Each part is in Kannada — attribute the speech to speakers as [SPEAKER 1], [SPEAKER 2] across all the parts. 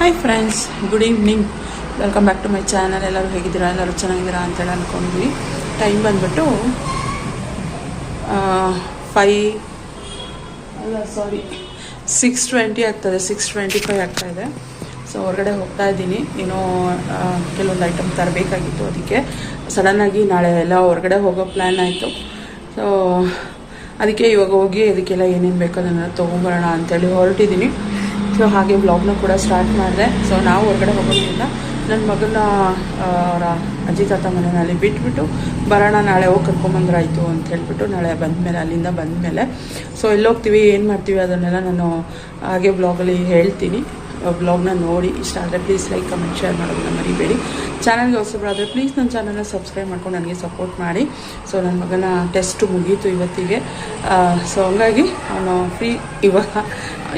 [SPEAKER 1] Hi friends good evening welcome back to my channel ಎಲ್ಲರೂ ಹೇಗಿದ್ದೀರಾ? ಎಲ್ಲರೂ ಚೆನ್ನಾಗಿದ್ದೀರಾ ಅಂತೇಳಿ ಅಂದ್ಕೊಂಡ್ವಿ ಟೈಮ್ ಬಂದ್ಬಿಟ್ಟು ಫೈ ಅಲ್ಲ ಸಾರಿ ಸಿಕ್ಸ್ ಟ್ವೆಂಟಿ ಆಗ್ತದೆ. ಸಿಕ್ಸ್ ಟ್ವೆಂಟಿ ಫೈವ್ ಆಗ್ತಾಯಿದೆ ಸೊ ಹೊರಗಡೆ ಹೋಗ್ತಾ ಇದ್ದೀನಿ. ಏನೋ ಕೆಲವೊಂದು ಐಟಮ್ ತರಬೇಕಾಗಿತ್ತು ಅದಕ್ಕೆ. ಸಡನ್ನಾಗಿ ನಾಳೆ ಎಲ್ಲ ಹೊರಗಡೆ ಹೋಗೋ ಪ್ಲ್ಯಾನ್ ಆಯಿತು. ಸೊ ಅದಕ್ಕೆ ಇವಾಗ ಹೋಗಿ ಅದಕ್ಕೆಲ್ಲ ಏನೇನು ಬೇಕೋ ಅದನ್ನೆಲ್ಲ ತೊಗೊಂಬರೋಣ ಅಂತೇಳಿ ಹೊರಟಿದ್ದೀನಿ. ಸೊ ಹಾಗೆ ಬ್ಲಾಗ್ನ ಕೂಡ ಸ್ಟಾರ್ಟ್ ಮಾಡಿದೆ. ಸೊ ನಾವು ಹೊರಗಡೆ ಹೋಗೋದ್ರಿಂದ ನನ್ನ ಮಗನ ಅವರ ಅಜ್ಜಿ ತಾತ ಮನೆಯಲ್ಲಿ ಬಿಟ್ಬಿಟ್ಟು ಬರೋಣ, ನಾಳೆ ಹೋಗಿ ಕರ್ಕೊಂಬಂದ್ರಾಯ್ತು ಅಂತ ಹೇಳ್ಬಿಟ್ಟು ನಾಳೆ ಬಂದಮೇಲೆ, ಅಲ್ಲಿಂದ ಬಂದಮೇಲೆ. ಸೊ ಎಲ್ಲೋಗ್ತೀವಿ, ಏನು ಮಾಡ್ತೀವಿ ಅದನ್ನೆಲ್ಲ ನಾನು ಹಾಗೆ ಬ್ಲಾಗಲ್ಲಿ ಹೇಳ್ತೀನಿ. ಬ್ಲಾಗ್ನ ನೋಡಿ ಇಷ್ಟ ಆದರೆ ಪ್ಲೀಸ್ ಲೈಕ್ ಕಮೆಂಟ್ ಶೇರ್ ಮಾಡೋದನ್ನ ಮರಿಬೇಡಿ. ಚಾನಲ್ಗೆ ಹೊಸಬರಾದರೆ ಪ್ಲೀಸ್ ನನ್ನ ಚಾನಲ್ನ ಸಬ್ಸ್ಕ್ರೈಬ್ ಮಾಡ್ಕೊಂಡು ನನಗೆ ಸಪೋರ್ಟ್ ಮಾಡಿ. ಸೊ ನನ್ನ ಮಗನ ಟೆಸ್ಟ್ ಮುಗೀತು ಇವತ್ತಿಗೆ. ಸೊ ಹಂಗಾಗಿ ಅವನು ಫ್ರೀ ಇವಾಗ.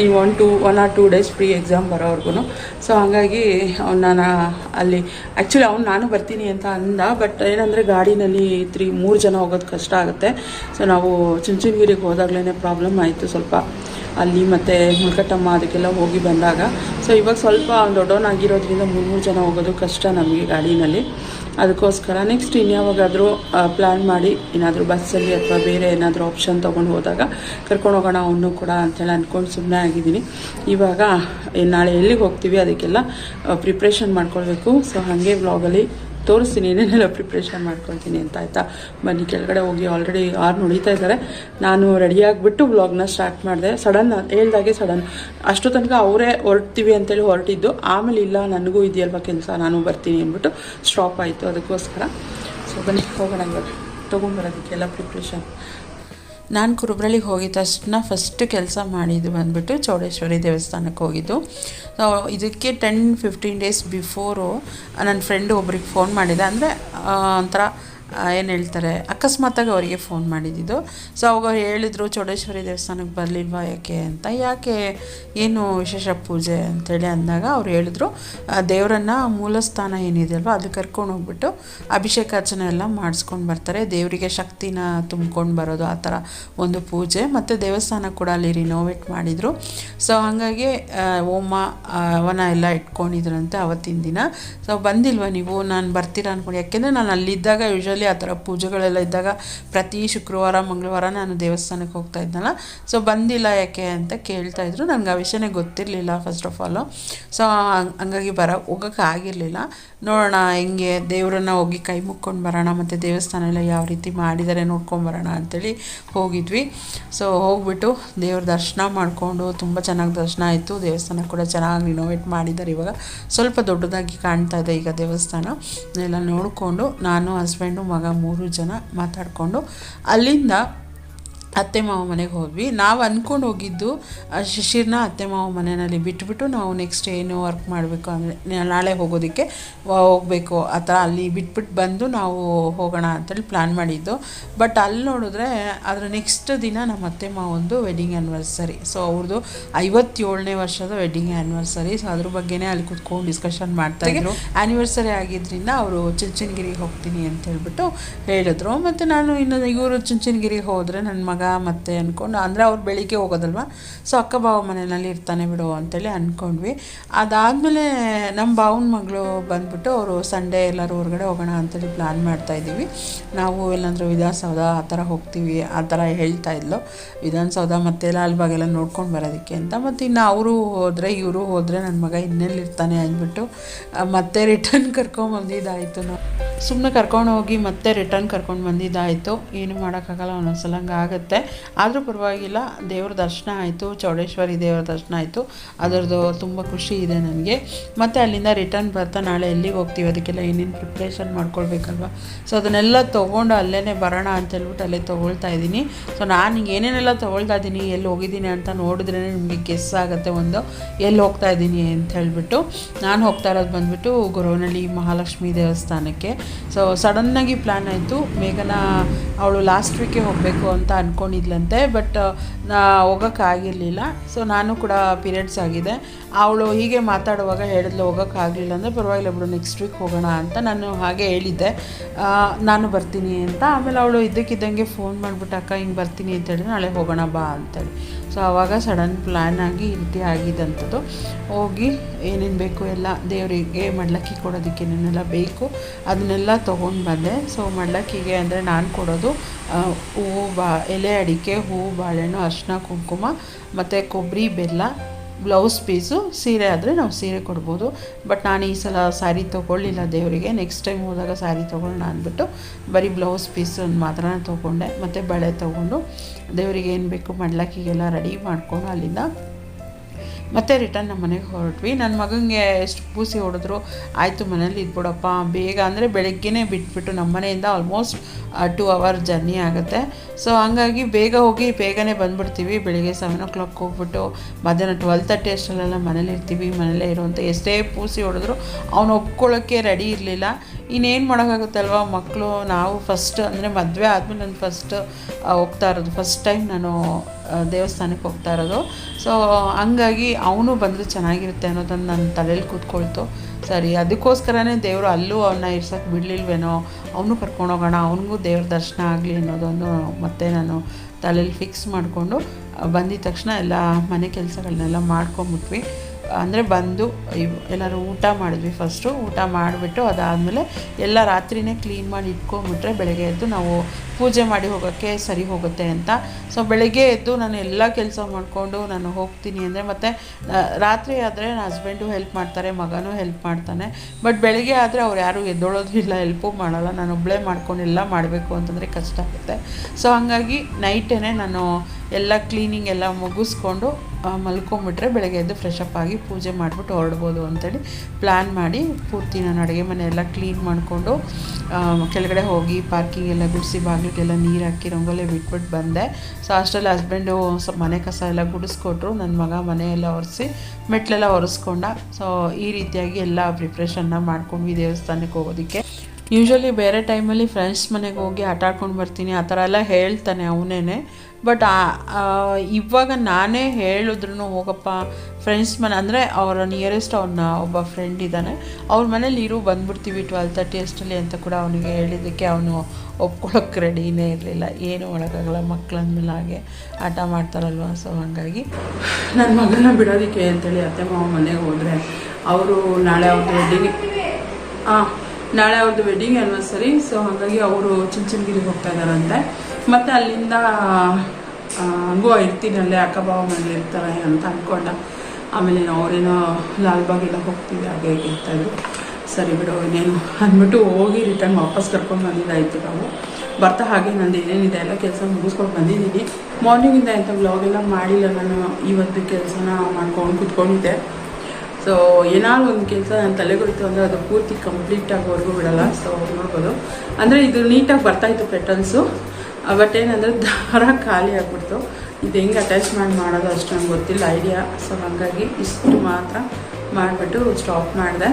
[SPEAKER 1] ಈ one two one or two days free exam ಬರೋವರೆಗೂ ಸೊ ಹಂಗಾಗಿ ನಾನು ಅಲ್ಲಿ ಆ್ಯಕ್ಚುಲಿ ಅವ್ನು ನಾನು ಬರ್ತೀನಿ ಅಂತ ಅಂದ ಬಟ್ ಏನಂದರೆ ಗಾಡಿನಲ್ಲಿ ತ್ರೀ, ಮೂರು ಜನ ಹೋಗೋದು ಕಷ್ಟ ಆಗುತ್ತೆ. ಸೊ ನಾವು ಚುಂಚನಗಿರಿಗೆ ಹೋದಾಗಲೇ ಪ್ರಾಬ್ಲಮ್ ಆಯಿತು ಸ್ವಲ್ಪ. ಅಲ್ಲಿ ಮತ್ತು ಮುಳ್ಕಟ್ಟಮ್ಮ ಅದಕ್ಕೆಲ್ಲ ಹೋಗಿ ಬಂದಾಗ. ಸೊ ಇವಾಗ ಸ್ವಲ್ಪ ದೊಡ್ಡವನಾಗಿರೋದ್ರಿಂದ ಮೂರು ಮೂರು ಜನ ಹೋಗೋದು ಕಷ್ಟ ನಮಗೆ ಗಾಡಿನಲ್ಲಿ. ಅದಕ್ಕೋಸ್ಕರ ನೆಕ್ಸ್ಟ್ ಇನ್ಯಾವಾಗಾದರೂ ಪ್ಲ್ಯಾನ್ ಮಾಡಿ ಏನಾದರೂ ಬಸ್ಸಲ್ಲಿ ಅಥವಾ ಬೇರೆ ಏನಾದರೂ ಆಪ್ಷನ್ ತೊಗೊಂಡು ಹೋದಾಗ ಕರ್ಕೊಂಡು ಹೋಗೋಣ, ಅವನು ಕೂಡ ಅಂತೇಳಿ ಅಂದ್ಕೊಂಡು ಸುಮ್ಮನೆ ಆಗಿದ್ದೀನಿ. ಇವಾಗ ನಾಳೆ ಎಲ್ಲಿಗೆ ಹೋಗ್ತೀವಿ ಅದಕ್ಕೆಲ್ಲ ಪ್ರಿಪ್ರೇಷನ್ ಮಾಡ್ಕೊಳ್ಬೇಕು. ಸೊ ಹಾಗೆ ವ್ಲಾಗಲ್ಲಿ ತೋರಿಸ್ತೀನಿ, ಏನೇನೆಲ್ಲ ಪ್ರಿಪ್ರೇಷನ್ ಮಾಡ್ಕೊಳ್ತೀನಿ ಅಂತ ಆಯಿತಾ? ಬನ್ನಿ, ಕೆಳಗಡೆ ಹೋಗಿ ಆಲ್ರೆಡಿ ಆರು ನುಡಿತಾ ಇದ್ದಾರೆ. ನಾನು ರೆಡಿಯಾಗಿಬಿಟ್ಟು ವ್ಲಾಗ್ನ ಸ್ಟಾರ್ಟ್ ಮಾಡಿದೆ. ಸಡನ್ ಹೇಳ್ದಾಗೆ ಸಡನ್ ಅಷ್ಟು ತನಕ ಅವರೇ ಹೊರಡ್ತೀವಿ ಅಂತೇಳಿ ಹೊರಟಿದ್ದು. ಆಮೇಲೆ ಇಲ್ಲ, ನನಗೂ ಇದೆಯಲ್ವ ಕೆಲಸ, ನಾನು ಬರ್ತೀನಿ ಅಂದ್ಬಿಟ್ಟು ಸ್ಟಾಪ್ ಆಯಿತು ಅದಕ್ಕೋಸ್ಕರ. ಸೊ ಬನ್ನಿ, ಹೋಗೋಣ ಇವಾಗ. ಪ್ರಿಪ್ರೇಷನ್ ನಾನು ಕುರುಬ್ರಳ್ಳಿಗೆ ಹೋಗಿದ ತಕ್ಷಣ ಫಸ್ಟ್ ಕೆಲಸ ಮಾಡಿದ್ದು ಬಂದುಬಿಟ್ಟು ಚೌಡೇಶ್ವರಿ ದೇವಸ್ಥಾನಕ್ಕೆ ಹೋಗಿದ್ದು. ಇದಕ್ಕೆ ಟೆನ್ ಫಿಫ್ಟೀನ್ ಡೇಸ್ ಬಿಫೋರು ನನ್ನ ಫ್ರೆಂಡ್ ಒಬ್ರಿಗೆ ಫೋನ್ ಮಾಡಿದೆ. ಅಂದರೆ ಒಂಥರ ಏನು ಹೇಳ್ತಾರೆ ಅಕಸ್ಮಾತಾಗಿ ಅವರಿಗೆ ಫೋನ್ ಮಾಡಿದ್ದು. ಸೊ ಅವಾಗ ಅವ್ರು ಹೇಳಿದರು, ಚೌಡೇಶ್ವರಿ ದೇವಸ್ಥಾನಕ್ಕೆ ಬರಲಿಲ್ವಾ ಯಾಕೆ ಅಂತ. ಯಾಕೆ ಏನು ವಿಶೇಷ ಪೂಜೆ ಅಂತೇಳಿ ಅಂದಾಗ ಅವ್ರು ಹೇಳಿದ್ರು ದೇವರನ್ನು ಮೂಲಸ್ಥಾನ ಏನಿದೆ ಅಲ್ವಾ, ಅದು ಕರ್ಕೊಂಡು ಹೋಗ್ಬಿಟ್ಟು ಅಭಿಷೇಕ ಅರ್ಚನೆ ಎಲ್ಲ ಮಾಡಿಸ್ಕೊಂಡು ಬರ್ತಾರೆ. ದೇವರಿಗೆ ಶಕ್ತಿನ ತುಂಬ್ಕೊಂಡು ಬರೋದು ಆ ಥರ ಒಂದು ಪೂಜೆ. ಮತ್ತು ದೇವಸ್ಥಾನ ಕೂಡ ಅಲ್ಲಿ ರಿನೋವೇಟ್ ಮಾಡಿದರು. ಸೊ ಹಾಗಾಗಿ ಹೋಮ ಹವನ ಎಲ್ಲ ಇಟ್ಕೊಂಡಿದ್ರಂತೆ ಅವತ್ತಿನ ದಿನ. ಸೊ ಬಂದಿಲ್ವಾ ನೀವು? ನಾನು ಬರ್ತೀರಾ ಅಂದ್ಕೊಂಡು ಯಾಕೆಂದರೆ ನಾನು ಅಲ್ಲಿದ್ದಾಗ ಯೂಶ್ವಲಿ ಆ ಥರ ಪೂಜೆಗಳೆಲ್ಲ ಇದ್ದಾಗ ಪ್ರತಿ ಶುಕ್ರವಾರ, ಮಂಗಳವಾರ ನಾನು ದೇವಸ್ಥಾನಕ್ಕೆ ಹೋಗ್ತಾ ಇದ್ನಲ್ಲ. ಸೊ ಬಂದಿಲ್ಲ ಯಾಕೆ ಅಂತ ಕೇಳ್ತಾ ಇದ್ರು. ನನಗೆ ಆ ವಿಷಯನೇ ಗೊತ್ತಿರಲಿಲ್ಲ ಫಸ್ಟ್ ಆಫ್ ಆಲು ಸೊ ಹಂಗಾಗಿ ಬರ, ಹೋಗೋಕೆ ಆಗಿರಲಿಲ್ಲ. ನೋಡೋಣ, ಹೆಂಗೆ ದೇವರನ್ನ ಹೋಗಿ ಕೈ ಮುಕ್ಕೊಂಡು ಬರೋಣ, ಮತ್ತು ದೇವಸ್ಥಾನ ಎಲ್ಲ ಯಾವ ರೀತಿ ಮಾಡಿದ್ದಾರೆ ನೋಡ್ಕೊಂಡು ಬರೋಣ ಅಂತೇಳಿ ಹೋಗಿದ್ವಿ. ಸೊ ಹೋಗ್ಬಿಟ್ಟು ದೇವ್ರ ದರ್ಶನ ಮಾಡಿಕೊಂಡು ತುಂಬ ಚೆನ್ನಾಗಿ ದರ್ಶನ ಆಯಿತು. ದೇವಸ್ಥಾನ ಕೂಡ ಚೆನ್ನಾಗಿ ರಿನೋವೇಟ್ ಮಾಡಿದ್ದಾರೆ ಇವಾಗ. ಸ್ವಲ್ಪ ದೊಡ್ಡದಾಗಿ ಕಾಣ್ತಾ ಇದೆ ಈಗ ದೇವಸ್ಥಾನ. ಎಲ್ಲ ನೋಡಿಕೊಂಡು ನಾನು ಹಸ್ಬೆಂಡು ಮಗ ಮೂರು ಜನ ಮಾತಾಡಿಕೊಂಡು ಅಲ್ಲಿಂದ ಅತ್ತೆ ಮಾವ ಮನೆಗೆ ಹೋದ್ವಿ. ನಾವು ಅಂದ್ಕೊಂಡು ಹೋಗಿದ್ದು ಆ ಶಿಶಿರ್ನ ಅತ್ತೆ ಮಾವ ಮನೆಯಲ್ಲಿ ಬಿಟ್ಬಿಟ್ಟು ನಾವು ನೆಕ್ಸ್ಟ್ ಏನು ವರ್ಕ್ ಮಾಡಬೇಕು ಅಂದರೆ ನಾಳೆ ಹೋಗೋದಕ್ಕೆ ಹೋಗಬೇಕು. ಆ ಥರ ಅಲ್ಲಿ ಬಿಟ್ಬಿಟ್ಟು ಬಂದು ನಾವು ಹೋಗೋಣ ಅಂತೇಳಿ ಪ್ಲ್ಯಾನ್ ಮಾಡಿದ್ದು. ಬಟ್ ಅಲ್ಲಿ ನೋಡಿದ್ರೆ ಅದರ ನೆಕ್ಸ್ಟ್ ದಿನ ನಮ್ಮ ಅತ್ತೆ ಮಾವಂದು ವೆಡ್ಡಿಂಗ್ ಆ್ಯನಿವರ್ಸರಿ ಸೊ ಅವ್ರದ್ದು ಐವತ್ತೇಳನೇ ವರ್ಷದ ವೆಡ್ಡಿಂಗ್ ಆ್ಯನಿವರ್ಸರಿ ಸೊ ಅದ್ರ ಬಗ್ಗೆನೇ ಅಲ್ಲಿ ಕುತ್ಕೊಂಡು ಡಿಸ್ಕಷನ್ ಮಾಡ್ತಾ ಇದ್ರು. ಆ್ಯನಿವರ್ಸರಿ ಆಗಿದ್ದರಿಂದ ಅವರು ಚುಂಚನಗಿರಿಗೆ ಹೋಗ್ತೀನಿ ಅಂತ ಹೇಳ್ಬಿಟ್ಟು ಹೇಳಿದ್ರು. ಮತ್ತು ನಾನು ಇನ್ನು ಇವರು ಚುಂಚನಗಿರಿಗೆ ಹೋದರೆ ನನ್ನ ಮಗ ಮತ್ತೆ ಅಂದ್ಕೊಂಡು ಅಂದರೆ ಅವ್ರು ಬೆಳಿಗ್ಗೆ ಹೋಗೋದಲ್ವ? ಸೊ ಅಕ್ಕ ಬಾವ ಮನೆಯಲ್ಲಿ ಇರ್ತಾನೆ ಬಿಡು ಅಂತೇಳಿ ಅಂದ್ಕೊಂಡ್ವಿ ಅದಾದಮೇಲೆ ನಮ್ಮ ಭಾವನ ಮಗಳು ಬಂದ್ಬಿಟ್ಟು ಅವರು ಸಂಡೇ ಎಲ್ಲರೂ ಹೊರಗಡೆ ಹೋಗೋಣ ಅಂತೇಳಿ ಪ್ಲ್ಯಾನ್ ಮಾಡ್ತಾ ಇದ್ದೀವಿ. ನಾವು ಎಲ್ಲಾದರೂ ವಿಧಾನಸೌಧ ಆ ಥರ ಹೋಗ್ತೀವಿ, ಆ ಥರ ಹೇಳ್ತಾ ಇದ್ಲು. ವಿಧಾನಸೌಧ ಮತ್ತು ಲಾಲ್ಬಾಗೆಲ್ಲ ನೋಡ್ಕೊಂಡು ಬರೋದಕ್ಕೆ ಅಂತ. ಮತ್ತು ಇನ್ನು ಅವರು ಹೋದರೆ, ಇವರು ಹೋದರೆ ನನ್ನ ಮಗ ಇನ್ನೆಲ್ಲಿರ್ತಾನೆ ಅಂದ್ಬಿಟ್ಟು, ಮತ್ತೆ ರಿಟರ್ನ್ ಕರ್ಕೊಂಬಂದಿದ್ದಾಯಿತು. ನಾವು ಸುಮ್ಮನೆ ಕರ್ಕೊಂಡು ಹೋಗಿ ಮತ್ತೆ ರಿಟರ್ನ್ ಕರ್ಕೊಂಡು ಬಂದಿದ್ದಾಯಿತು. ಏನು ಮಾಡೋಕ್ಕಾಗಲ್ಲ, ಒಂದೊಂದ್ಸಲ ಹಂಗೆ ಆಗುತ್ತೆ. ಆದರೂ ಪರವಾಗಿಲ್ಲ, ದೇವ್ರ ದರ್ಶನ ಆಯಿತು, ಚೌಡೇಶ್ವರಿ ದೇವ್ರ ದರ್ಶನ ಆಯಿತು. ಅದರದ್ದು ತುಂಬ ಖುಷಿ ಇದೆ ನನಗೆ. ಮತ್ತು ಅಲ್ಲಿಂದ ರಿಟರ್ನ್ ಬರ್ತಾ ನಾಳೆ ಎಲ್ಲಿಗೆ ಹೋಗ್ತೀವಿ? ಅದಕ್ಕೆಲ್ಲ ಏನೇನು ಪ್ರಿಪ್ರೇಷನ್ ಮಾಡ್ಕೊಳ್ಬೇಕಲ್ವ? ಸೊ ಅದನ್ನೆಲ್ಲ ತೊಗೊಂಡು ಅಲ್ಲೇ ಬರೋಣ ಅಂತ ಹೇಳ್ಬಿಟ್ಟು ಅಲ್ಲೇ ತೊಗೊಳ್ತಾ ಇದ್ದೀನಿ. ಸೊ ನಾನು ಏನೇನೆಲ್ಲ ತೊಗೊಳ್ತಾ ಇದ್ದೀನಿ, ಎಲ್ಲಿ ಹೋಗಿದ್ದೀನಿ ಅಂತ ನೋಡಿದ್ರೇ ನಿಮಗೆ ಗೆಸ್ ಆಗುತ್ತೆ ಒಂದು. ಎಲ್ಲಿ ಹೋಗ್ತಾ ಇದ್ದೀನಿ ಅಂತ ಹೇಳ್ಬಿಟ್ಟು. ನಾನು ಹೋಗ್ತಾ ಇರೋದು ಬಂದ್ಬಿಟ್ಟು ಗೊರವನಹಳ್ಳಿ ಮಹಾಲಕ್ಷ್ಮಿ ದೇವಸ್ಥಾನಕ್ಕೆ. ಸೊ ಸಡನ್ನಾಗಿ ಪ್ಲ್ಯಾನ್ ಆಯಿತು. ಮೇಘನ ಅವಳು ಲಾಸ್ಟ್ ವೀಕೆ ಹೋಗಬೇಕು ಅಂತ ಅಂದ್ಕೊಂಡಿದ್ಲಂತೆ ಬಟ್ ನಾ ಹೋಗೋಕ್ಕಾಗಿರಲಿಲ್ಲ ಸೊ ನಾನು ಕೂಡ ಪೀರಿಯಡ್ಸ್ ಆಗಿದೆ. ಅವಳು ಹೀಗೆ ಮಾತಾಡುವಾಗ ಹೇಳಿದ್ಲು ಹೋಗೋಕ್ಕಾಗಲಿಲ್ಲ ಅಂದರೆ ಪರವಾಗಿಲ್ಲ ಬಿಡು ನೆಕ್ಸ್ಟ್ ವೀಕ್ ಹೋಗೋಣ ಅಂತ ನಾನು ಹಾಗೆ ಹೇಳಿದ್ದೆ. ನಾನು ಬರ್ತೀನಿ ಅಂತ. ಆಮೇಲೆ ಅವಳು ಇದ್ದಕ್ಕಿದ್ದಂಗೆ ಫೋನ್ ಮಾಡಿಬಿಟ್ಟು, ಅಕ್ಕ, ಹಿಂಗೆ ಬರ್ತೀನಿ ಅಂತ ಹೇಳಿದ್ರೆ ನಾಳೆ ಹೋಗೋಣ ಬಾ ಅಂತೇಳಿ ಸೊ ಆವಾಗ ಸಡನ್ ಪ್ಲ್ಯಾನ್ ಆಗಿ ಈ ರೀತಿ ಆಗಿದ್ದಂಥದ್ದು ಹೋಗಿ ಏನೇನು ಬೇಕು ಎಲ್ಲ ದೇವರಿಗೆ, ಮಡ್ಲಕ್ಕಿ ಕೊಡೋದಕ್ಕೆ ಏನೇನೆಲ್ಲ ಬೇಕು, ಅದನ್ನೆಲ್ಲ ತೊಗೊಂಡು ಬಂದೆ. ಸೊ ಮಡ್ಲಕ್ಕಿಗೆ ಅಂದರೆ ನಾನು ಕೊಡೋದು ಹೂವು ಬಾ, ಎಲೆ ಅಡಿಕೆ, ಹೂವು, ಬಾಳೆಹಣ್ಣು, ಅರಿಶಿನ, ಕುಂಕುಮ, ಮತ್ತು ಕೊಬ್ಬರಿ, ಬೆಲ್ಲ, ಬ್ಲೌಸ್ ಪೀಸು, ಸೀರೆ ಆದರೆ ನಾವು ಸೀರೆ ಕೊಡ್ಬೋದು. ಬಟ್ ನಾನು ಈ ಸಲ ಸ್ಯಾರಿ ತೊಗೊಳ್ಳಿಲ್ಲ ದೇವರಿಗೆ. ನೆಕ್ಸ್ಟ್ ಟೈಮ್ ಹೋದಾಗ ಸ್ಯಾರಿ ತೊಗೊಳ್ಳೋಣ ಅಂದ್ಬಿಟ್ಟು ಬರೀ ಬ್ಲೌಸ್ ಪೀಸನ್ನು ಮಾತ್ರ ತೊಗೊಂಡೆ. ಮತ್ತು ಬಳೆ ತೊಗೊಂಡು ದೇವರಿಗೆ ಏನು ಬೇಕು ಮಡ್ಲಕ್ಕಿಗೆಲ್ಲ ರೆಡಿ ಮಾಡಿಕೊಂಡು ಅಲ್ಲಿಂದ ಮತ್ತೆ ರಿಟರ್ನ್ ನಮ್ಮ ಮನೆಗೆ ಹೊರಟ್ವಿ. ನನ್ನ ಮಗನಿಗೆ ಎಷ್ಟು ಪೂಸಿ ಹೊಡೆದ್ರು, ಆಯಿತು ಮನೇಲಿ ಇದ್ಬಿಡಪ್ಪ, ಬೇಗ ಅಂದರೆ ಬೆಳಗ್ಗೆನೇ ಬಿಟ್ಬಿಟ್ಟು ನಮ್ಮ ಮನೆಯಿಂದ ಆಲ್ಮೋಸ್ಟ್ ಟೂ ಅವರ್ ಜರ್ನಿ ಆಗುತ್ತೆ. ಸೊ ಹಂಗಾಗಿ ಬೇಗ ಹೋಗಿ ಬೇಗನೆ ಬಂದ್ಬಿಡ್ತೀವಿ. ಬೆಳಿಗ್ಗೆ ಸೆವೆನ್ ಓ ಕ್ಲಾಕ್ ಹೋಗ್ಬಿಟ್ಟು, ಮಧ್ಯಾಹ್ನ ಟ್ವೆಲ್ ತರ್ಟಿ ಅಷ್ಟರಲ್ಲೆಲ್ಲ ಮನೇಲಿ ಇರ್ತೀವಿ ಮನೇಲೇ ಇರುವಂಥ ಎಷ್ಟೇ ಪೂಸಿ ಹೊಡೆದ್ರು, ಅವನು ಒಪ್ಕೊಳ್ಳೋಕ್ಕೆ ರೆಡಿ ಇರಲಿಲ್ಲ. ಇನ್ನೇನು ಮಾಡೋಕ್ಕಾಗುತ್ತಲ್ವ? ಮಕ್ಕಳು ನಾವು ಫಸ್ಟ್ ಅಂದರೆ ಮದುವೆ ಆದಮೇಲೆ ನಾನು ಫಸ್ಟ್ ಹೋಗ್ತಾ ಇರೋದು. ಫಸ್ಟ್ ಟೈಮ್ ನಾನು ದೇವಸ್ಥಾನಕ್ಕೆ ಹೋಗ್ತಾ ಇರೋದು. ಸೊ ಹಂಗಾಗಿ ಅವನು ಬಂದರೆ ಚೆನ್ನಾಗಿರುತ್ತೆ ಅನ್ನೋದನ್ನು ನನ್ನ ತಲೆಯಲ್ಲಿ ಕೂತ್ಕೊಳ್ತು. ಸರಿ, ಅದಕ್ಕೋಸ್ಕರನೇ ದೇವರು ಅಲ್ಲೂ ಅವನ್ನ ಇರ್ಸೋಕ್ಕೆ ಬಿಡಲಿಲ್ವೇನೋ, ಅವನು ಕರ್ಕೊಂಡೋಗೋಣ ಅವನಿಗೂ ದೇವ್ರ ದರ್ಶನ ಆಗಲಿ ಅನ್ನೋದೊಂದು ಮತ್ತೆ ನಾನು ತಲೆಯಲ್ಲಿ ಫಿಕ್ಸ್ ಮಾಡಿಕೊಂಡು ಬಂದಿದ ತಕ್ಷಣ ಎಲ್ಲ ಮನೆ ಕೆಲಸಗಳನ್ನೆಲ್ಲ ಮಾಡ್ಕೊಂಬಿಟ್ವಿ. ಅಂದರೆ ಬಂದು ಎಲ್ಲರೂ ಊಟ ಮಾಡಿದ್ವಿ ಫಸ್ಟು ಊಟ ಮಾಡಿಬಿಟ್ಟು ಅದಾದಮೇಲೆ ಎಲ್ಲ ರಾತ್ರಿನೇ ಕ್ಲೀನ್ ಮಾಡಿ ಇಟ್ಕೊಂಬಿಟ್ರೆ ಬೆಳಗ್ಗೆ ಎದ್ದು ನಾವು ಪೂಜೆ ಮಾಡಿ ಹೋಗೋಕ್ಕೆ ಸರಿ ಹೋಗುತ್ತೆ ಅಂತ. ಸೊ ಬೆಳಗ್ಗೆ ಎದ್ದು ನಾನು ಎಲ್ಲ ಕೆಲಸ ಮಾಡಿಕೊಂಡು ನಾನು ಹೋಗ್ತೀನಿ ಅಂದರೆ ಮತ್ತು ರಾತ್ರಿ ಆದರೆ ನನ್ನ ಹಸ್ಬೆಂಡು ಹೆಲ್ಪ್ ಮಾಡ್ತಾರೆ, ಮಗನೂ ಹೆಲ್ಪ್ ಮಾಡ್ತಾನೆ. ಬಟ್ ಬೆಳಗ್ಗೆ ಆದರೆ ಅವ್ರು ಯಾರೂ ಎದ್ದೊಳೋದು ಇಲ್ಲ ಹೆಲ್ಪು ಮಾಡಲ್ಲ. ನಾನು ಒಬ್ಬಳೇ ಮಾಡ್ಕೊಂಡು ಎಲ್ಲ ಮಾಡಬೇಕು ಅಂತಂದರೆ ಕಷ್ಟ ಆಗುತ್ತೆ. ಸೊ ಹಾಗಾಗಿ ನೈಟೇ ನಾನು ಎಲ್ಲ ಕ್ಲೀನಿಂಗ್ ಎಲ್ಲ ಮುಗಿಸ್ಕೊಂಡು ಮಲ್ಕೊಂಬಿಟ್ರೆ ಬೆಳಗ್ಗೆ ಎದ್ದು ಫ್ರೆಶ್ ಅಪ್ ಆಗಿ ಪೂಜೆ ಮಾಡಿಬಿಟ್ಟು ಹೊರಡ್ಬೋದು ಅಂತೇಳಿ ಪ್ಲ್ಯಾನ್ ಮಾಡಿ ಪೂರ್ತಿ ನಾನು ಅಡುಗೆ ಮನೆ ಎಲ್ಲ ಕ್ಲೀನ್ ಮಾಡಿಕೊಂಡು ಕೆಳಗಡೆ ಹೋಗಿ ಪಾರ್ಕಿಂಗ್ ಎಲ್ಲ ಗುಡಿಸಿ ಬಾಗಿಲಿಗೆಲ್ಲ ನೀರು ಹಾಕಿ ರಂಗೋಲೆ ಬಿಟ್ಬಿಟ್ಟು ಬಂದೆ. ಸೊ ಅಷ್ಟರಲ್ಲಿ ಹಸ್ಬೆಂಡು ಸ್ವಲ್ಪ ಮನೆ ಕಸ ಎಲ್ಲ ಗುಡಿಸ್ಕೊಟ್ರು. ನನ್ನ ಮಗ ಮನೆಯೆಲ್ಲ ಒರೆಸಿ ಮೆಟ್ಲೆಲ್ಲ ಒರೆಸ್ಕೊಂಡ. ಸೊ ಈ ರೀತಿಯಾಗಿ ಎಲ್ಲ ಪ್ರಿಪ್ರೇಷನ್ನ ಮಾಡ್ಕೊಂಡ್ವಿ ದೇವಸ್ಥಾನಕ್ಕೆ ಹೋಗೋದಕ್ಕೆ. ಯೂಶ್ವಲಿ ಬೇರೆ ಟೈಮಲ್ಲಿ ಫ್ರೆಂಡ್ಸ್ ಮನೆಗೆ ಹೋಗಿ ಆಟ ಆಡ್ಕೊಂಡು ಬರ್ತೀನಿ, ಆ ಥರ ಎಲ್ಲ ಹೇಳ್ತಾನೆ ಅವನೇ ಬಟ್ ಇವಾಗ ನಾನೇ ಹೇಳಿದ್ರು ಹೋಗಪ್ಪ ಫ್ರೆಂಡ್ಸ್ ಮನೆ, ಅಂದರೆ ಅವರ ನಿಯರೆಸ್ಟ್ ಅವನ ಒಬ್ಬ ಫ್ರೆಂಡ್ ಇದ್ದಾನೆ. ಅವ್ರ ಮನೇಲಿ ಇರು, ಬಂದ್ಬಿಡ್ತೀವಿ ಟ್ವೆಲ್ ತರ್ಟಿ ಅಷ್ಟರಲ್ಲಿ ಅಂತ ಕೂಡ ಅವನಿಗೆ ಹೇಳಿದ್ದಕ್ಕೆ ಅವನು ಒಪ್ಕೊಳ್ಳೋಕೆ ರೆಡಿನೇ ಇರಲಿಲ್ಲ. ಏನು ಒಳಗಾಗಲ್ಲ ಮಕ್ಕಳಂದ್ಮೇಲೆ ಹಾಗೆ ಆಟ ಮಾಡ್ತಾರಲ್ವ ಸೊ ಹಾಗಾಗಿ ನನ್ನ ಮಗನ ಬಿಡೋದಕ್ಕೆ ಅಂತೇಳಿ ಅತ್ತೆ ಮಾವ ಮನೆಗೆ ಹೋದರೆ, ಅವರು ನಾಳೆ ಅವ್ರದ್ದು ವೆಡ್ಡಿಂಗ್ ಹಾಂ ನಾಳೆ ಅವ್ರದ್ದು ವೆಡ್ಡಿಂಗ್ ಆ್ಯನಿವರ್ಸರಿ ಸೊ ಹಾಗಾಗಿ ಅವರು ಚಿಂಚನಗಿರಿಗೆ ಹೋಗ್ತಾ ಇದ್ದಾರಂತೆ. ಮತ್ತು ಅಲ್ಲಿಂದ ಹಂಗೂ ಇರ್ತೀನಿ ಅಲ್ಲೇ ಅಕ್ಕ ಬಾವ ಮನೇಲಿ ಇರ್ತಾರೆ ಅಂತ ಅಂದ್ಕೊಂಡ ಆಮೇಲೆ ನಾವು ಲಾಲ್ಬಾಗ್ ಎಲ್ಲ ಹೋಗ್ತೀವಿ, ಹಾಗೆ ಹೇಗೆ ಇರ್ತಾಯಿದ್ರು ಸರಿ ಬಿಡು, ಇನ್ನೇನು ಅಂದ್ಬಿಟ್ಟು ಹೋಗಿ ರಿಟರ್ನ್ ವಾಪಸ್ ಕರ್ಕೊಂಡು ಬಂದಿದ್ದಾಯಿತು ನಾವು. ಬರ್ತಾ ಹಾಗೆ ನಂದು ಏನೇನಿದೆ ಎಲ್ಲ ಕೆಲಸ ಮುಗಿಸ್ಕೊಂಡು ಬಂದಿದ್ದೀನಿ. ಮಾರ್ನಿಂಗಿಂದ ಎಂಥ ವ್ಲಾಗ್ ಎಲ್ಲ ಮಾಡಿಲ್ಲ ನಾನು, ಇವತ್ತು ಕೆಲಸನ ಮಾಡ್ಕೊಂಡು ಕೂತ್ಕೊಂಡಿದ್ದೆ. ಸೊ ಏನಾದ್ರು ಒಂದು ಕೆಲಸ ನನ್ನ ತಲೆಗೊಳಿತು ಅಂದರೆ ಅದು ಪೂರ್ತಿ ಕಂಪ್ಲೀಟ್ ಆಗೋವರೆಗೂ ಬಿಡಲ್ಲ ಸೊ ನೋಡ್ಬೋದು. ಅಂದರೆ ಇದು ನೀಟಾಗಿ ಬರ್ತಾಯಿತ್ತು ಪೆಟಲ್ಸು ಬಟ್ ಏನಂದರೆ ದಾರ ಖಾಲಿ ಆಗ್ಬಿಡ್ತು. ಇದು ಹೆಂಗೆ ಅಟ್ಯಾಚ್ಮೆಂಟ್ ಮಾಡಿ ಮಾಡೋದು ಅಷ್ಟು ನಂಗೆ ಗೊತ್ತಿಲ್ಲ ಐಡಿಯಾ ಸೊ ಹಾಗಾಗಿ ಇಷ್ಟು ಮಾತ್ರ ಮಾಡಿಬಿಟ್ಟು ಸ್ಟಾಪ್ ಮಾಡಿದೆ.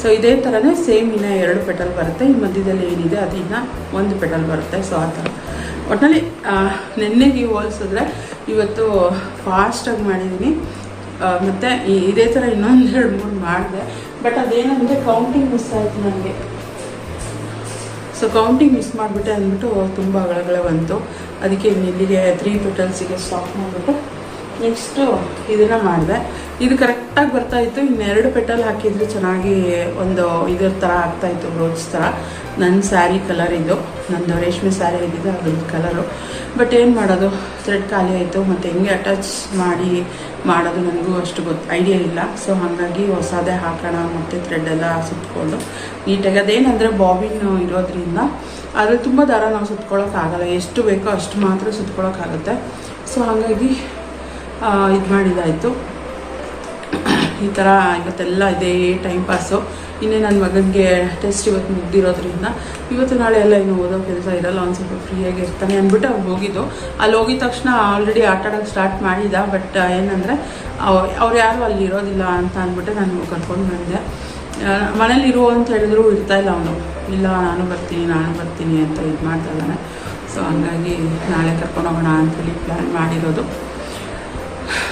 [SPEAKER 1] ಸೊ ಇದೇ ಥರನೇ ಸೇಮ್ ಇನ್ನು ಎರಡು ಪೆಟಲ್ ಬರುತ್ತೆ. ಈ ಮಧ್ಯದಲ್ಲಿ ಏನಿದೆ, ಅದು ಇನ್ನು ಒಂದು ಪೆಟಲ್ ಬರುತ್ತೆ. ಸೊ ಆ ಥರ. ಒಟ್ಟಿನಲ್ಲಿ ನೆನ್ನೆಗೆ ಹೋಲಿಸಿದ್ರೆ ಇವತ್ತು ಫಾಸ್ಟಾಗಿ ಮಾಡಿದ್ದೀನಿ ಮತ್ತು ಇದೇ ಥರ ಇನ್ನೊಂದು ಎರಡು ಮೂರು ಮಾಡಿದೆ. ಬಟ್ ಅದೇನಂದರೆ ಕೌಂಟಿಂಗ್ ಮಿಸ್ ಆಯಿತು ನನಗೆ ಸೊ ಕೌಂಟಿಂಗ್ ಮಿಸ್ ಮಾಡಿಬಿಟ್ಟೆ ಅಂದ್ಬಿಟ್ಟು ತುಂಬ ಅಗಳಗಳ ಬಂತು. ಅದಕ್ಕೆ ಇಲ್ಲಿಗೆ ತ್ರೀ ಪೆಟಲ್ಸಿಗೆ ಸ್ಟಾಪ್ ಮಾಡಿಬಿಟ್ಟು ನೆಕ್ಸ್ಟು ಇದನ್ನು ಮಾಡಿದೆ. ಇದು ಕರೆಕ್ಟಾಗಿ ಬರ್ತಾಯಿತ್ತು ಇನ್ನೆರಡು ಪೆಟಲ್ ಹಾಕಿದರೆ ಚೆನ್ನಾಗಿ ಒಂದು ಇದ್ರ ಥರ ಆಗ್ತಾಯಿತ್ತು ಬ್ರೋಚ್ ಥರ ನನ್ನ ಸ್ಯಾರಿ ಕಲರ್ ಇದು. ನಂದು ರೇಷ್ಮೆ ಸ್ಯಾರಿ ಇದ್ದಿದ್ದು ಅದ್ರದ್ದು ಕಲರು ಬಟ್ ಏನು ಮಾಡೋದು? ಥ್ರೆಡ್ ಖಾಲಿ ಆಯಿತು. ಮತ್ತು ಹೆಂಗೆ ಅಟ್ಯಾಚ್ ಮಾಡಿ ಮಾಡೋದು ನನಗೂ ಅಷ್ಟು ಗೊತ್ತು ಐಡಿಯಾ ಇಲ್ಲ. ಸೊ ಹಾಗಾಗಿ ಹೊಸದೇ ಹಾಕೋಣ ಮತ್ತು ಥ್ರೆಡ್ ಎಲ್ಲ ಸುತ್ಕೊಂಡು ನೀಟಾಗಿ. ಅದೇನಂದರೆ ಬಾಬಿನ್ ಇರೋದ್ರಿಂದ ಆದರೆ ತುಂಬ ದಾರ ನಾವು ಸುತ್ಕೊಳ್ಳೋಕ್ಕಾಗಲ್ಲ ಎಷ್ಟು ಬೇಕೋ ಅಷ್ಟು ಮಾತ್ರ ಸುತ್ಕೊಳ್ಳೋಕ್ಕಾಗುತ್ತೆ ಸೊ ಹಾಗಾಗಿ ಇದು ಮಾಡಿದ್ದಾಯಿತು ಈ ಥರ ಇವತ್ತೆಲ್ಲ ಇದೇ ಟೈಮ್ ಪಾಸು ಇನ್ನೇ ನನ್ನ ಮಗನಿಗೆ ಟೆಸ್ಟ್ ಇವತ್ತು ಮುಗ್ದಿರೋದ್ರಿಂದ ಇವತ್ತು ನಾಳೆ ಎಲ್ಲ ಇನ್ನು ಓದೋ ಕೆಲಸ ಇರಲ್ಲ ಒಂದು ಸ್ವಲ್ಪ ಫ್ರೀಯಾಗಿ ಇರ್ತಾನೆ ಅಂದ್ಬಿಟ್ಟು ಅವ್ರು ಹೋಗಿದ್ದು. ಅಲ್ಲಿ ಹೋಗಿದ ತಕ್ಷಣ ಆಲ್ರೆಡಿ ಆಟ ಆಡೋಕ್ಕೆ ಸ್ಟಾರ್ಟ್ ಮಾಡಿದ ಬಟ್ ಏನಂದರೆ ಅವ್ರು ಯಾರು ಅಲ್ಲಿ ಇರೋದಿಲ್ಲ ಅಂತ ಅಂದ್ಬಿಟ್ಟು ನಾನು ಕರ್ಕೊಂಡು ಬಂದೆ. ಮನೇಲಿ ಇರು ಅಂತ ಹೇಳಿದ್ರು ಇರ್ತಾ ಇಲ್ಲ ಅವನು. ಇಲ್ಲ, ನಾನು ಬರ್ತೀನಿ ನಾನು ಬರ್ತೀನಿ ಅಂತ ಇದು ಮಾಡ್ತಾ ಇದ್ದಾನೆ. ಸೊ ಹಂಗಾಗಿ ನಾಳೆ ಕರ್ಕೊಂಡು ಹೋಗೋಣ ಅಂತೇಳಿ ಪ್ಲ್ಯಾನ್ ಮಾಡಿರೋದು.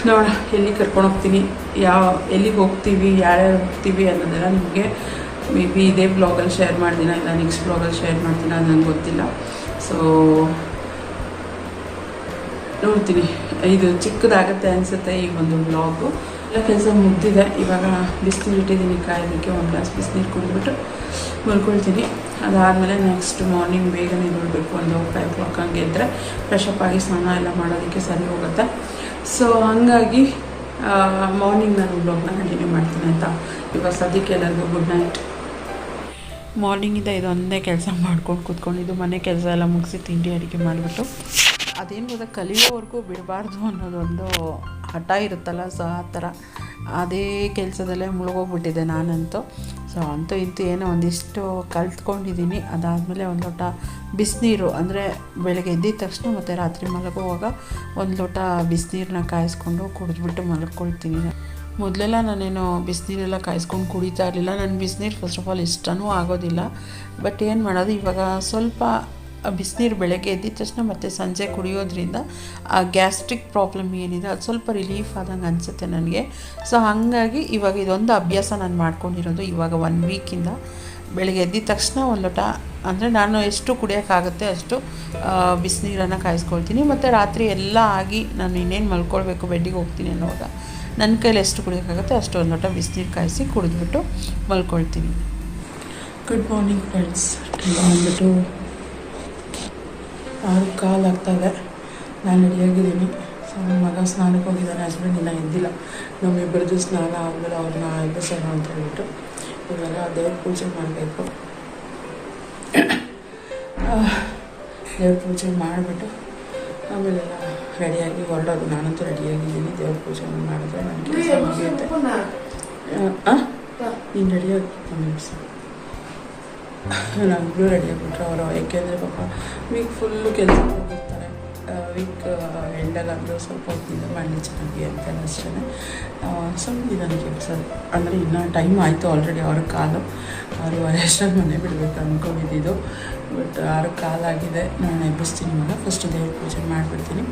[SPEAKER 1] ನೋಡೋಣ ಎಲ್ಲಿ ಕರ್ಕೊಂಡು ಹೋಗ್ತೀನಿ? ಯಾವ, ಎಲ್ಲಿಗೆ ಹೋಗ್ತೀವಿ? ಯಾರ್ಯಾರು ಹೋಗ್ತೀವಿ ಅನ್ನೋದೆಲ್ಲ ನಿಮಗೆ ಮೇ ಬಿ ಇದೇ ಬ್ಲಾಗಲ್ಲಿ ಶೇರ್ ಮಾಡ್ತೀನ ಇಲ್ಲ ನೆಕ್ಸ್ಟ್ ಬ್ಲಾಗಲ್ಲಿ ಶೇರ್ ಮಾಡ್ತೀನ ಅದು ನನಗೆ ಗೊತ್ತಿಲ್ಲ. ಸೊ ನೋಡ್ತೀನಿ. ಇದು ಚಿಕ್ಕದಾಗತ್ತೆ ಅನಿಸುತ್ತೆ ಈ ಒಂದು ಬ್ಲಾಗು ಎಲ್ಲ ಕೆಲಸ ಮುಗ್ದಿದೆ. ಇವಾಗ ಬಿಸಿನೀರು ಇಟ್ಟಿದ್ದೀನಿ ಕಾಯೋದಕ್ಕೆ ಒಂದು ಗ್ಲಾಸ್ ಬಿಸಿನೀರು ಕುಡಿದ್ಬಿಟ್ಟು ಮಲ್ಕೊಳ್ತೀನಿ. ಅದಾದಮೇಲೆ ನೆಕ್ಸ್ಟ್ ಮಾರ್ನಿಂಗ್ ಬೇಗನೆ ನೋಡಬೇಕು ಒಂದು ಫೈವ್ ಓ ಕ್ಲಾಕ್ ಹಂಗೆ ಇದ್ದರೆ ಫ್ರೆಶ್ ಅಪ್ ಆಗಿ ಸ್ನಾನ ಎಲ್ಲ ಮಾಡೋದಕ್ಕೆ ಸರಿ ಹೋಗುತ್ತೆ. ಸೊ ಹಾಗಾಗಿ ಮಾರ್ನಿಂಗ್ ನಾನು ಬ್ಲಾಗ್ನ ಕಂಟಿನ್ಯೂ ಮಾಡ್ತೀನಿ ಅಂತ ಇವಾಗ ಸದ್ಯಕ್ಕೆ ಎಲ್ಲರಿಗೂ ಗುಡ್ ನೈಟ್ ಮಾರ್ನಿಂಗಿಂದ ಇದೊಂದೇ ಕೆಲಸ ಮಾಡ್ಕೊಂಡು ಕೂತ್ಕೊಂಡಿದ್ದು ಮನೆ ಕೆಲಸ ಎಲ್ಲ ಮುಗಿಸಿ ತಿಂಡಿ ಅಡುಗೆ ಮಾಡಿಬಿಟ್ಟು. ಅದೇನು ಗೊತ್ತಾ, ಕಲಿಯೋವರೆಗೂ ಬಿಡಬಾರ್ದು ಅನ್ನೋದೊಂದು ಹಠ ಇರುತ್ತಲ್ಲ, ಸೊ ಆ ಥರ. ಅದೇ ಕೆಲಸದಲ್ಲೇ ಮುಳುಗೋಗ್ಬಿಟ್ಟಿದ್ದೆ ನಾನಂತೂ. ಸೊ ಅಂತೂ ಇಂತೂ ಏನೋ ಒಂದಿಷ್ಟು ಕಲ್ತ್ಕೊಂಡಿದ್ದೀನಿ ಅದಾದಮೇಲೆ ಒಂದು ಲೋಟ ಬಿಸಿನೀರು, ಅಂದರೆ ಬೆಳಗ್ಗೆ ಎದ್ದಿದ ತಕ್ಷಣ ಮತ್ತು ರಾತ್ರಿ ಮಲಗುವಾಗ ಒಂದು ಲೋಟ ಬಿಸಿನೀರನ್ನ ಕಾಯಿಸ್ಕೊಂಡು ಕುಡಿದ್ಬಿಟ್ಟು ಮಲ್ಕೊಳ್ತೀನಿ. ಮೊದಲೆಲ್ಲ ನಾನೇನು ಬಿಸಿನೀರೆಲ್ಲ ಕಾಯಿಸ್ಕೊಂಡು ಕುಡಿತಾ ಇರಲಿಲ್ಲ. ನನ್ನ ಬಿಸಿನೀರು ಫಸ್ಟ್ ಆಫ್ ಆಲ್ ಇಷ್ಟನೂ ಆಗೋದಿಲ್ಲ. ಬಟ್ ಏನು ಮಾಡೋದು? ಇವಾಗ ಸ್ವಲ್ಪ ಬಿಸಿನೀರು ಬೆಳಗ್ಗೆ ಎದ್ದಿದ ತಕ್ಷಣ ಮತ್ತು ಸಂಜೆ ಕುಡಿಯೋದ್ರಿಂದ ಆ ಗ್ಯಾಸ್ಟ್ರಿಕ್ ಪ್ರಾಬ್ಲಮ್ ಏನಿದೆ ಅದು ಸ್ವಲ್ಪ ರಿಲೀಫ್ ಆದಂಗೆ ಅನಿಸುತ್ತೆ ನನಗೆ. ಸೊ ಹಾಗಾಗಿ ಇವಾಗ ಇದೊಂದು ಅಭ್ಯಾಸ ನಾನು ಮಾಡ್ಕೊಂಡಿರೋದು ಇವಾಗ ಒನ್ ವೀಕಿಂದ ಬೆಳಗ್ಗೆ ಎದ್ದಿದ ತಕ್ಷಣ ಒಂದು ಲೋಟ ಅಂದರೆ ನಾನು ಎಷ್ಟು ಕುಡಿಯೋಕ್ಕಾಗುತ್ತೆ ಅಷ್ಟು ಬಿಸಿನೀರನ್ನು ಕಾಯಿಸ್ಕೊಳ್ತೀನಿ. ಮತ್ತು ರಾತ್ರಿ ಎಲ್ಲ ಆಗಿ ನಾನು ಇನ್ನೇನು ಮಲ್ಕೊಳ್ಬೇಕು, ಬೆಡ್ಡಿಗೆ ಹೋಗ್ತೀನಿ ಅನ್ನೋವಾಗ ನನ್ನ ಕೈಲಿ ಎಷ್ಟು ಕುಡಿಯೋಕ್ಕಾಗುತ್ತೆ ಅಷ್ಟು ಒಂದು ಲೋಟ ಬಿಸಿನೀರು ಕಾಯಿಸಿ ಕುಡಿದ್ಬಿಟ್ಟು ಮಲ್ಕೊಳ್ತೀನಿ. ಗುಡ್ ಮಾರ್ನಿಂಗ್ ಫ್ರೆಂಡ್ಸ್ ಬಂದ್ಬಿಟ್ಟು ಆರು ಕಾಲು ಆಗ್ತಾಯಿದೆ ನಾನು ರೆಡಿಯಾಗಿದ್ದೀನಿ. ಸೊ ನನ್ನ ಮಗ ಸ್ನಾನಕ್ಕೆ ಹೋಗಿದ್ದಾನೆ. ಹಸ್ಬೆಂಡ್ ಇನ್ನೂ ಎದ್ದಿಲ್ಲ. ನಮ್ಮಿಬ್ಬರದ್ದು ಸ್ನಾನ ಆದಮೇಲೆ ಅವ್ರನ್ನ ಎಬ್ಬಿಸೋಣ ಅಂತ ಹೇಳ್ಬಿಟ್ಟು ಇವಾಗ ದೇವ್ರ ಪೂಜೆ ಮಾಡಬೇಕು. ದೇವ್ರ ಪೂಜೆ ಮಾಡಿಬಿಟ್ಟು ಆಮೇಲೆ ರೆಡಿಯಾಗಿ ಹೊರಡೋದು. ನಾನಂತೂ ರೆಡಿಯಾಗಿದ್ದೀನಿ. ದೇವ್ರ ಪೂಜೆ ಮಾಡಿದ್ರೆ ನನಗೆ ನೀನು ರೆಡಿಯಾಗಿ ನಮಗೂ ರೆಡಿ ಆಗಿಬಿಟ್ರು ಅವರು, ಯಾಕೆಂದರೆ ಪಾಪ ವೀಕ್ ಫುಲ್ಲು ಕೆಲಸ ಹೋಗಿರ್ತಾರೆ. ವೀಕ್ ಎಂಡಲ್ಲಾದರೂ ಸ್ವಲ್ಪ ಹೊತ್ತಿಂದ ಮಾಡಲಿ ಚೆನ್ನಾಗಿ ಅಂತ ಅಷ್ಟೇ ಸ್ವಲ್ಪ ನನಗೆ ಸರ್ ಅಂದರೆ ಇನ್ನೂ ಟೈಮ್ ಆಯಿತು ಆಲ್ರೆಡಿ ಅವ್ರ ಕಾಲು. ಆರೂವರೆ ಅಷ್ಟರಲ್ಲಿ ಮನೆ ಬಿಡಬೇಕು ಅಂದ್ಕೊಂಡಿದ್ದು ಬಟ್ ಆರು ಕಾಲಾಗಿದೆ. ನಾನು ಎಬ್ಬಿಸ್ತೀನಿ ಇವಾಗ. ಫಸ್ಟ್ ದೇವ್ರ ಪೂಜೆ ಮಾಡಿಬಿಡ್ತೀನಿ.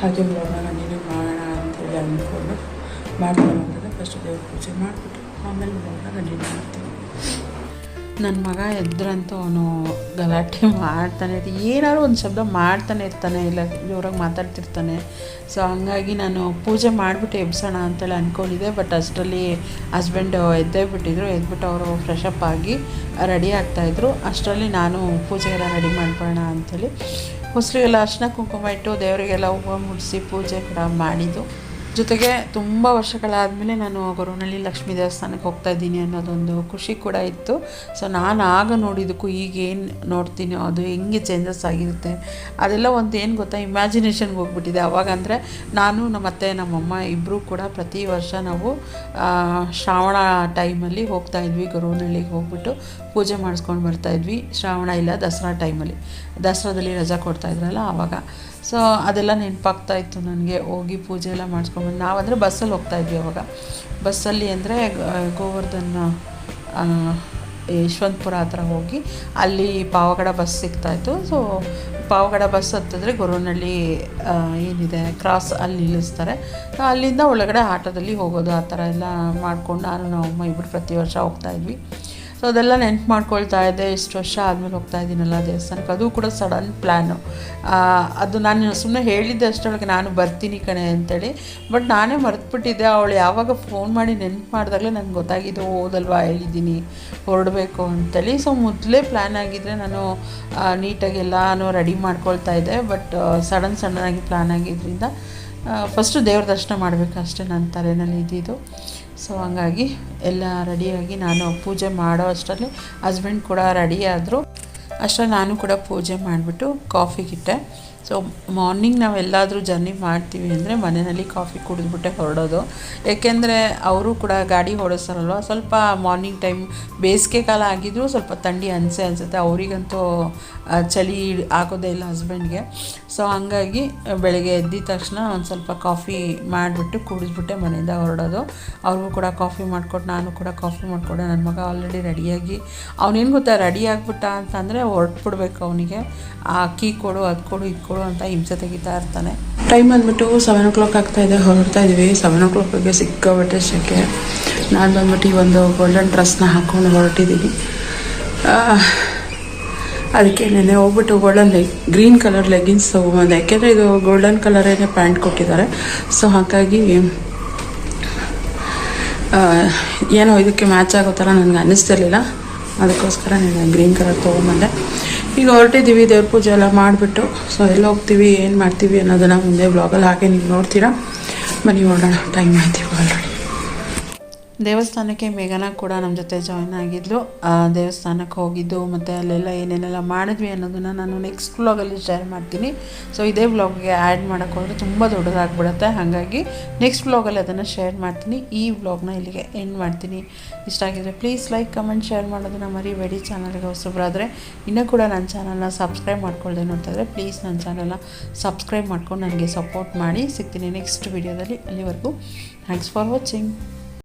[SPEAKER 1] ಹಾಗೆ ಬ್ಲಾಗ್ನ ನೀನು ಮಾಡೋಣ ಅಂತೇಳಿ ಅಂದ್ಕೊಂಡು ಬಂದರೆ ಫಸ್ಟ್ ದೇವ್ರ ಪೂಜೆ ಮಾಡಿಬಿಟ್ಟು ಆಮೇಲೆ ಬ್ಲಾಗ್ನ ಕಂಟಿನ್ಯೂ ಮಾಡ್ತೀನಿ ನನ್ನ ಮಗ ಎದ್ರಂತೂ ಅವನು ಗಲಾಟೆ ಮಾಡ್ತಾನೆ ಇರ್ತಾನೆ ಏನಾದ್ರು ಒಂದು ಶಬ್ದ ಮಾಡ್ತಾನೆ ಇರ್ತಾನೆ, ಇಲ್ಲ ಜೋರಾಗಿ ಮಾತಾಡ್ತಿರ್ತಾನೆ. ಸೊ ಹಂಗಾಗಿ ನಾನು ಪೂಜೆ ಮಾಡಿಬಿಟ್ಟು ಎಬ್ಸೋಣ ಅಂತೇಳಿ ಅಂದ್ಕೊಂಡಿದ್ದೆ ಬಟ್ ಅಷ್ಟರಲ್ಲಿ ಹಸ್ಬೆಂಡ್ ಎದ್ದೇ ಬಿಟ್ಟಿದ್ರು. ಎದ್ಬಿಟ್ಟು ಅವರು ಅಪ್ ಆಗಿ ರೆಡಿ ಆಗ್ತಾಯಿದ್ರು ಅಷ್ಟರಲ್ಲಿ ನಾನು ಪೂಜೆಗೆಲ್ಲ ರೆಡಿ ಮಾಡ್ಕೊಳ್ಳೋಣ ಅಂಥೇಳಿ ಹೊಸಲಿಗೆಲ್ಲ ಅರ್ಶಿನ ಕುಂಕುಮ ಇಟ್ಟು ದೇವರಿಗೆಲ್ಲ ಹೂವು ಮುಡಿಸಿ ಪೂಜೆ ಕೂಡ ಮಾಡಿದ್ದು. ಜೊತೆಗೆ ತುಂಬ ವರ್ಷಗಳಾದಮೇಲೆ ನಾನು ಗೊರವನಹಳ್ಳಿ ಲಕ್ಷ್ಮೀ ದೇವಸ್ಥಾನಕ್ಕೆ ಹೋಗ್ತಾ ಇದ್ದೀನಿ ಅನ್ನೋದೊಂದು ಖುಷಿ ಕೂಡ ಇತ್ತು. ಸೊ ನಾನು ಆಗ ನೋಡಿದ್ದಕ್ಕೂ ಈಗ ಏನು ನೋಡ್ತೀನಿ, ಅದು ಹೆಂಗೆ ಚೇಂಜಸ್ ಆಗಿರುತ್ತೆ. ಅದೆಲ್ಲ ಒಂದು ಏನು ಗೊತ್ತಾ ಇಮ್ಯಾಜಿನೇಷನ್ಗೆ ಹೋಗ್ಬಿಟ್ಟಿದೆ. ಅವಾಗ ಅಂದರೆ ನಾನು ನಮ್ಮ ಅತ್ತೆ ನಮ್ಮಮ್ಮ ಇಬ್ಬರೂ ಕೂಡ ಪ್ರತಿ ವರ್ಷ ನಾವು ಶ್ರಾವಣ ಟೈಮಲ್ಲಿ ಹೋಗ್ತಾ ಇದ್ವಿ ಗೊರವನಹಳ್ಳಿಗೆ ಹೋಗ್ಬಿಟ್ಟು ಪೂಜೆ ಮಾಡಿಸ್ಕೊಂಡು ಬರ್ತಾಯಿದ್ವಿ ಶ್ರಾವಣ ಇಲ್ಲ, ದಸರಾ ಟೈಮಲ್ಲಿ. ದಸರಾದಲ್ಲಿ ರಜಾ ಕೊಡ್ತಾಯಿದ್ರಲ್ಲ ಆವಾಗ ಸೊ ಅದೆಲ್ಲ ನೆನಪಾಗ್ತಾ ಇತ್ತು ನನಗೆ. ಹೋಗಿ ಪೂಜೆ ಎಲ್ಲ ಮಾಡಿಸ್ಕೊಂಡ್ಬಂದು ನಾವಂದರೆ ಬಸ್ಸಲ್ಲಿ ಹೋಗ್ತಾಯಿದ್ವಿ ಅವಾಗ. ಬಸ್ಸಲ್ಲಿ ಅಂದರೆ ಗೋವರ್ಧನ ಯಶವಂತಪುರ ಹತ್ರ ಹೋಗಿ ಅಲ್ಲಿ ಪಾವಗಡ ಬಸ್ ಸಿಗ್ತಾಯಿತ್ತು ಸೊ ಪಾವಗಡ ಬಸ್ ಹತ್ತಿದ್ರೆ ಗೊರವನಹಳ್ಳಿ ಏನಿದೆ, ಕ್ರಾಸ್ ಅಲ್ಲಿ ನಿಲ್ಲಿಸ್ತಾರೆ. ಅಲ್ಲಿಂದ ಒಳಗಡೆ ಆಟೋದಲ್ಲಿ ಹೋಗೋದು ಆ ಥರ ಎಲ್ಲ ಮಾಡ್ಕೊಂಡು ನಾನು ನಮ್ಮ ಇಬ್ಬರು ಪ್ರತಿ ವರ್ಷ ಹೋಗ್ತಾಯಿದ್ವಿ ಸೊ ಅದೆಲ್ಲ ನೆನ್ಪು ಮಾಡ್ಕೊಳ್ತಾ ಇದ್ದೆ. ಇಷ್ಟು ವರ್ಷ ಆದಮೇಲೆ ಹೋಗ್ತಾ ಇದ್ದೀನಲ್ಲ ದೇವಸ್ಥಾನಕ್ಕೆ. ಅದು ಕೂಡ ಸಡನ್ ಪ್ಲ್ಯಾನು ಅದು ನಾನು ಸುಮ್ಮನೆ ಹೇಳಿದ್ದೆ ಅಷ್ಟೊಳಗೆ ನಾನು ಬರ್ತೀನಿ ಕಣೆ ಅಂತೇಳಿ. ಬಟ್ ನಾನೇ ಮರೆತುಬಿಟ್ಟಿದ್ದೆ. ಅವಳು ಯಾವಾಗ ಫೋನ್ ಮಾಡಿ ನೆನ್ಪು ಮಾಡಿದಾಗಲೇ ನನಗೆ ಗೊತ್ತಾಗಿದ್ದು ಓದಲ್ವಾ, ಹೇಳಿದ್ದೀನಿ, ಹೊರಡಬೇಕು ಅಂತೇಳಿ. ಸೊ ಮೊದಲೇ ಪ್ಲ್ಯಾನ್ ಆಗಿದ್ದರೆ ನಾನು ನೀಟಾಗಿ ಎಲ್ಲನೂ ರೆಡಿ ಮಾಡ್ಕೊಳ್ತಾ ಇದ್ದೆ. ಬಟ್ ಸಡನ್ ಸಡನ್ನಾಗಿ ಪ್ಲ್ಯಾನ್ ಆಗಿದ್ದರಿಂದ ಫಸ್ಟು ದೇವ್ರ ದರ್ಶನ ಮಾಡಬೇಕಷ್ಟೇ ನನ್ನ ತಲೆಯಲ್ಲಿ ಇದ್ದಿದ್ದು. ಸೊ ಹಂಗಾಗಿ ಎಲ್ಲ ರೆಡಿಯಾಗಿ ನಾನು ಪೂಜೆ ಮಾಡೋ ಅಷ್ಟರಲ್ಲಿ ಹಸ್ಬೆಂಡ್ ಕೂಡ ರೆಡಿ ಅಷ್ಟರಲ್ಲಿ ನಾನು ಕೂಡ ಪೂಜೆ ಮಾಡಿಬಿಟ್ಟು ಕಾಫಿಗಿಟ್ಟೆ ಸೊ ಮಾರ್ನಿಂಗ್ ನಾವು ಎಲ್ಲಾದರೂ ಜರ್ನಿ ಮಾಡ್ತೀವಿ ಅಂದರೆ ಮನೆಯಲ್ಲಿ ಕಾಫಿ ಕುಡಿದ್ಬಿಟ್ಟೆ ಹೊರಡೋದು. ಏಕೆಂದರೆ ಅವರು ಕೂಡ ಗಾಡಿ ಓಡಿಸ್ತಾರಲ್ವ, ಸ್ವಲ್ಪ ಮಾರ್ನಿಂಗ್ ಟೈಮ್ ಬೇಸಿಗೆ ಕಾಲ ಆಗಿದ್ದರೂ ಸ್ವಲ್ಪ ಥಂಡಿ ಅನಿಸೆ ಅನಿಸುತ್ತೆ. ಅವರಿಗಂತೂ ಚಳಿ ಆಗೋದೇ ಇಲ್ಲ ಹಸ್ಬೆಂಡ್ಗೆ ಸೊ ಹಂಗಾಗಿ ಬೆಳಗ್ಗೆ ಎದ್ದಿದ ತಕ್ಷಣ ಒಂದು ಸ್ವಲ್ಪ ಕಾಫಿ ಮಾಡಿಬಿಟ್ಟು ಕುಡಿದ್ಬಿಟ್ಟೆ ಮನೆಯಿಂದ ಹೊರಡೋದು. ಅವ್ರಿಗೂ ಕೂಡ ಕಾಫಿ ಮಾಡಿಕೊಟ್ಟು ನಾನು ಕೂಡ ಕಾಫಿ ಮಾಡಿಕೊಡೆ. ನನ್ನ ಮಗ ಆಲ್ರೆಡಿ ರೆಡಿಯಾಗಿ ಅವನೇನು ಗೊತ್ತಾ ರೆಡಿ ಆಗಿಬಿಟ್ಟ ಅಂತಂದರೆ ಹೊರಟ್ಬಿಡ್ಬೇಕು ಅವನಿಗೆ. ಆ ಅಕ್ಕಿ ಕೊಡು, ಅದು ಕೊಡು, ಇದು ಕೊಡು ಅಂತ ಹಿಂಸೆ ತೆಗಿತಾ ಇರ್ತಾನೆ ಟೈಮ್ ಬಂದ್ಬಿಟ್ಟು ಸೆವೆನ್ ಓ ಕ್ಲಾಕ್ ಆಗ್ತಾ ಇದೆ, ಹೊರಡ್ತಾ ಇದೀವಿ. ಸೆವೆನ್ ಓ ಕ್ಲಾಕ್ಗೆ ಸಿಕ್ಕಾಬಟ್ಟೆ ಶೆಕೆ. ನಾನು ಬಂದ್ಬಿಟ್ಟು ಈ ಒಂದು ಗೋಲ್ಡನ್ ಡ್ರೆಸ್ನ ಹಾಕೊಂಡು ಹೊರಟಿದ್ದೀನಿ ಅದಕ್ಕೆ ನೆನೆ ಹೋಗ್ಬಿಟ್ಟು golden leg green colour leggings ತೊಗೊಂಬಂದೆ ಯಾಕೆಂದರೆ ಇದು ಗೋಲ್ಡನ್ ಕಲರೇನೆ ಪ್ಯಾಂಟ್ ಕೊಟ್ಟಿದ್ದಾರೆ. ಸೊ ಹಾಗಾಗಿ ಏನೋ ಇದಕ್ಕೆ ಮ್ಯಾಚ್ ಆಗೋ ಥರ ನನಗೆ ಅನ್ನಿಸ್ತಿರ್ಲಿಲ್ಲ. ಅದಕ್ಕೋಸ್ಕರ ನಾನು ಗ್ರೀನ್ ಕಲರ್ ತೊಗೊಂಬಂದೆ ಈಗ ಹೊರಟಿದ್ದೀವಿ ದೇವ್ರ ಪೂಜೆ ಎಲ್ಲ ಮಾಡಿಬಿಟ್ಟು. ಸೊ ಎಲ್ಲ ಹೋಗ್ತೀವಿ ಏನು ಮಾಡ್ತೀವಿ ಅನ್ನೋದನ್ನು ಮುಂದೆ ಬ್ಲಾಗಲ್ಲಿ ಹಾಗೆ ನೀವು ನೋಡ್ತೀರಾ. ಬನ್ನಿ ಹೊರಡೋಣ ಟೈಮ್ ಆಯ್ತೀವಿ ಆಲ್ರೆಡಿ ದೇವಸ್ಥಾನಕ್ಕೆ ಮೇಘನ ಕೂಡ ನಮ್ಮ ಜೊತೆ ಜಾಯ್ನ್ ಆಗಿದ್ಲು. ದೇವಸ್ಥಾನಕ್ಕೆ ಹೋಗಿದ್ದು ಮತ್ತು ಅಲ್ಲೆಲ್ಲ ಏನೇನೆಲ್ಲ ಮಾಡಿದ್ವಿ ಅನ್ನೋದನ್ನು ನಾನು ನೆಕ್ಸ್ಟ್ ವ್ಲಾಗಲ್ಲಿ ಶೇರ್ ಮಾಡ್ತೀನಿ. ಸೊ ಇದೇ ವ್ಲಾಗ್ಗೆ ಆ್ಯಡ್ ಮಾಡೋಕ್ಕೆ ಹೋದರೆ ತುಂಬ ದೊಡ್ಡದಾಗ್ಬಿಡುತ್ತೆ. ಹಾಗಾಗಿ ನೆಕ್ಸ್ಟ್ ವ್ಲಾಗಲ್ಲಿ ಅದನ್ನು ಶೇರ್ ಮಾಡ್ತೀನಿ. ಈ ವ್ಲಾಗ್ನ ಇಲ್ಲಿಗೆ ಎಂಡ್ ಮಾಡ್ತೀನಿ. ಇಷ್ಟ ಆಗಿದ್ರೆ ಪ್ಲೀಸ್ ಲೈಕ್ ಕಮೆಂಟ್ ಶೇರ್ ಮಾಡೋದನ್ನ ಮರಿಬೇಡಿ. ಚಾನಲ್ಗೆ ಹೊಸಬ್ರಾದರೆ ಇನ್ನೂ ಕೂಡ ನನ್ನ ಚಾನಲ್ನ ಸಬ್ಸ್ಕ್ರೈಬ್ ಮಾಡ್ಕೊಳ್ದೆ ನೋಡ್ತಾಯಿದ್ರೆ ಪ್ಲೀಸ್ ನನ್ನ ಚಾನಲ್ನ ಸಬ್ಸ್ಕ್ರೈಬ್ ಮಾಡ್ಕೊಂಡು ನನಗೆ ಸಪೋರ್ಟ್ ಮಾಡಿ. ಸಿಗ್ತೀನಿ ನೆಕ್ಸ್ಟ್ ವಿಡಿಯೋದಲ್ಲಿ ಅಲ್ಲಿವರೆಗೂ ಥ್ಯಾಂಕ್ಸ್ ಫಾರ್ ವಾಚಿಂಗ್